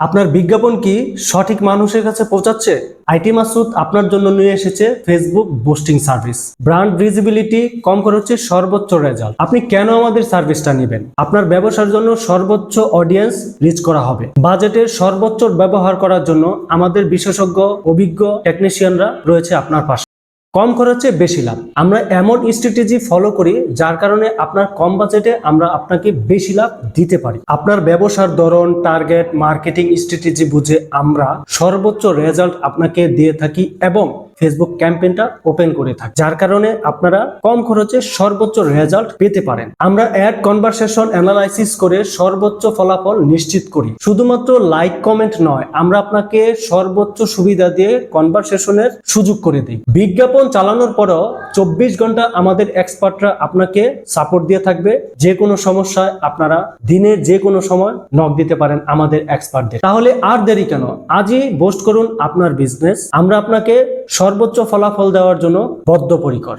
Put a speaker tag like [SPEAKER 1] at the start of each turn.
[SPEAKER 1] আপনার বিজ্ঞাপন কি সঠিক মানুষের কাছে পৌঁছাচ্ছে? আইটি মাসুদ আপনার জন্য নিয়ে এসেছে Facebook boosting service brand visibility কম খরচে সর্বোচ্চ রেজাল্ট আপনি কেন আমাদের সার্ভিসটা নেবেন? আপনার ব্যবসার জন্য সর্বোচ্চ অডিয়েন্স রিচ করা হবে। বাজেটের সর্বোচ্চ ব্যবহার করার জন্য আমাদের বিশেষজ্ঞ, অভিজ্ঞ টেকনিশিয়ানরা রয়েছে আপনার পাশে। কম খরচে বেশি লাভ। আমরা এমন স্ট্র্যাটেজি ফলো করি যার কারণে আপনার কম বাজেটে আমরা আপনাকে বেশি লাভ দিতে পারি। আপনার ব্যবসার ধরন টার্গেট মার্কেটিং স্ট্র্যাটেজি বুঝে আমরা সর্বোচ্চ রেজাল্ট আপনাকে দিয়ে থাকি এবং ফেসবুক ক্যাম্পেইনটা ওপেন করে থাকি। যার কারণে আপনারা কম খরচে সর্বোচ্চ রেজাল্ট পেতে পারেন। আমরা অ্যাড কনভারসেশন অ্যানালাইসিস করে সর্বোচ্চ ফলাফল নিশ্চিত করি। শুধুমাত্র লাইক কমেন্ট নয়, আমরা আপনাকে সর্বোচ্চ সুবিধা দিয়ে কনভারসেশনের সুযোগ করে দিই। বিজ্ঞাপন চালানোর পরও চব্বিশ ঘণ্টা আমাদের এক্সপার্টরা আপনাকে সাপোর্ট দিয়ে থাকবে। যে কোনো সমস্যায় আপনারা দিনের যে কোনো সময় নক দিতে পারেন আমাদের এক্সপার্টদের তাহলে আর দেরি কেন? আজই বোস্ট করুন আপনার বিজনেস আমরা আপনাকে সর্বোচ্চ ফলাফল দেওয়ার জন্য বদ্ধপরিকর।